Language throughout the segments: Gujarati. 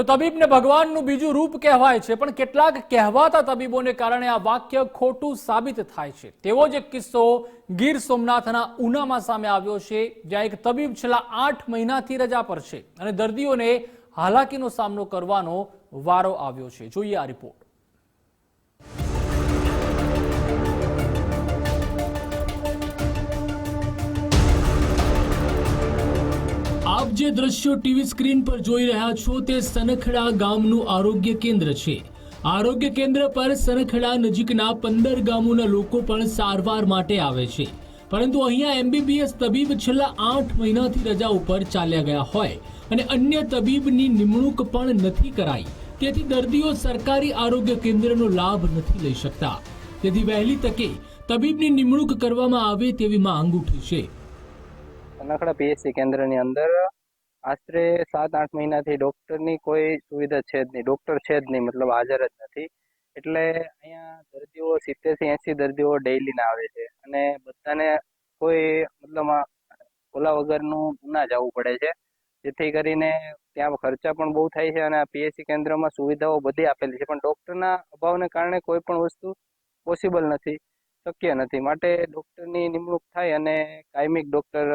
તો તબીબને ભગવાનનું બીજું રૂપ કહેવાય છે, પણ કેટલાક કહેવાતા તબીબોને કારણે આ વાક્ય ખોટું સાબિત થાય છે. તેવો જ એક કિસ્સો ગીર સોમનાથના ઉનામાં સામે આવ્યો છે, જ્યાં એક તબીબ છેલ્લા આઠ મહિનાથી રજા પર છે અને દર્દીઓને હાલાકીનો સામનો કરવાનો વારો આવ્યો છે. જોઈએ આ રિપોર્ટ. આપ જે દ્રશ્યો ટીવી સ્ક્રીન પર જોઈ રહ્યા છો તે સનખડા ગામનું આરોગ્ય કેન્દ્ર છે. આરોગ્ય કેન્દ્ર પર સનખડા નજીકના પંદર ગામોના લોકો પણ સારવાર માટે આવે છે. પરંતુ અહીંયા એમબીબીએસ તબીબ છેલ્લા આઠ મહિનાથી રજા ઉપર ચાલ્યા ગયા હોય અને અન્ય તબીબની નિમણૂક પણ નથી કરાઈ. તેથી દર્દીઓ સરકારી આરોગ્ય કેન્દ્રનો લાભ નથી લઈ શકતા. તેથી વહેલી તકે તબીબની નિમણૂક કરવામાં આવે તેવી માંગ ઉઠી છે. સનાખડા પીએચસી કેન્દ્રની અંદર આશરે સાત, આઠ મહિનાથી ડૉક્ટરની કોઈ સુવિધા છે જ નહીં. ડૉક્ટર છે જ નહીં, મતલબ હાજર જ નથી. એટલે અહીંયા દર્દીઓ સિત્તેરથી એંસી દર્દીઓ ડેઇલીના આવે છે. અને બધાને કોઈ મતલબ ઓલા વગરનું ના જવું પડે છે. જેથી કરીને ત્યાં ખર્ચા પણ બહુ થાય છે અને આ પીએચસી કેન્દ્રમાં સુવિધાઓ બધી આપેલી છે. પણ ડૉક્ટરના અભાવને કારણે કોઈ પણ વસ્તુ પોસિબલ નથી, શક્ય નથી. માટે ડૉક્ટરની નિમણૂક થાય અને કાયમિક ડૉક્ટર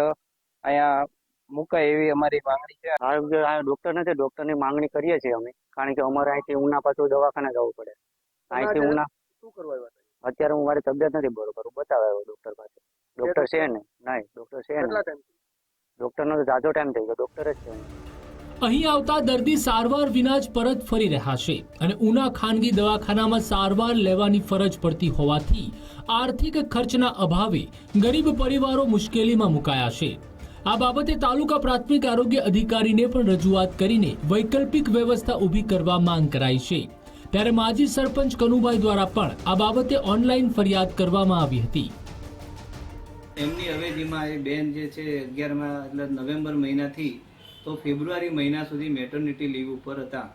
અહીંયા મુકાય એવી અમારી માંગણી છે. આરોગ્ય આ ડોક્ટર નથી ડોક્ટરની માંગણી કરીએ છીએ અમે. કારણ કે અમારે અહીંથી ઉના પાછું દવાખાને જવું પડે. અહીંથી ઉના શું કરવા આવ્યા અત્યારે હું મારી તબિયત નથી બરોબર હું બતાવે ડોક્ટર પાસે. ડોક્ટર છે ને? નહીં ડોક્ટર છે ને? ડોક્ટરનો જાજો ટાઈમ થઈ ગયો ડોક્ટર જ છે અહીં આવતા દર્દી સારવાર વિના જ પરત ફરી રહ્યા છે અને ઉના ખાનગી દવાખાનામાં સારવાર લેવાની ફરજ પડતી હોવાથી આર્થિક ખર્ચના અભાવે ગરીબ પરિવારો મુશ્કેલીમાં મુકાયા છે. આ બાબતે તાલુકા પ્રાથમિક આરોગ્ય અધિકારીને પણ રજૂઆત કરીને વૈકલ્પિક વ્યવસ્થા ઊભી કરવા માંગ કરાઈ છે. ત્યારે માજી સરપંચ કનુભાઈ દ્વારા પણ આ બાબતે ઓનલાઈન ફરિયાદ કરવામાં આવી હતી. એમની અવેજીમાં એ બેન જે છે અગિયારમાં એટલે નવેમ્બર મહિનાથી તો ફેબ્રુઆરી મહિના સુધી મેટર્નિટી લીવ ઉપર હતા.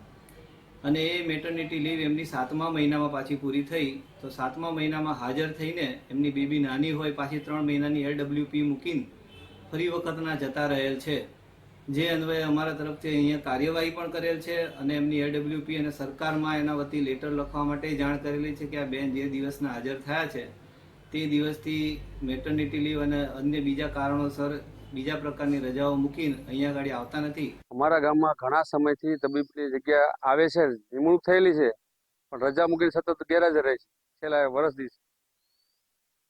અને એ મેટર્નિટી લીવ એમની સાતમા મહિનામાં પાછી પૂરી થઈ. તો સાતમા મહિનામાં હાજર થઈને એમની બેબી નાની હોય પાછી ત્રણ મહિનાની એલડબ્લ્યુપી મૂકીને ફરી વખતના જતા રહેલ છે. જે અન્વયે અમારા તરફથી અહીંયા કાર્યવાહી પણ કરેલ છે અને એમની એડબ્લ્યુપી અને સરકારમાં એના વતી લેટર લખવા માટે જાણ કરેલી છે કે આ બેન જે દિવસના હાજર થયા છે, તે દિવસથી મેટર્નિટી લીવ અને અન્ય બીજા કારણોસર બીજા પ્રકારની રજાઓ મૂકીને અહીંયા આગળ આવતા નથી. અમારા ગામમાં ઘણા સમયથી તબીબની જગ્યા આવે છે, નિમણૂક થયેલી છે, પણ રજા મૂકીને સતત ગેરહાજર રહે છે. છેલ્લા વર્ષથી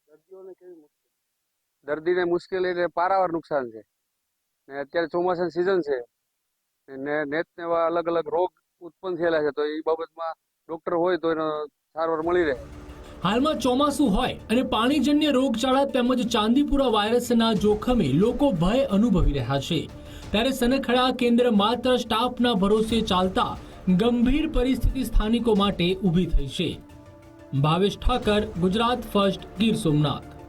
દર્દીઓને કેવી દર્દીને મુશ્કેલી ને પારાવાર નુકસાન છે. ને અત્યારે ચોમાસાની સિઝન છે. ને નેત એવા અલગ અલગ રોગ ઉત્પન્ન થયેલા છે, તો એ બાબતમાં ડોક્ટર હોય તો એનો સારવાર મળી રહે. હાલમાં ચોમાસું હોય અને પાણીજન્ય રોગચાળા તેમજ ચાંદીપુરા વાયરસના જોખમે લોકો ભય અનુભવી રહ્યા છે. ત્યારે સનખડા કેન્દ્ર માત્ર સ્ટાફના ભરોસે ચાલતા ગંભીર પરિસ્થિતિ સ્થાનિકો માટે ઊભી થઈ છે. ભાવેશ ઠાકર, ગુજરાત ફર્સ્ટ, ગીર સોમનાથ.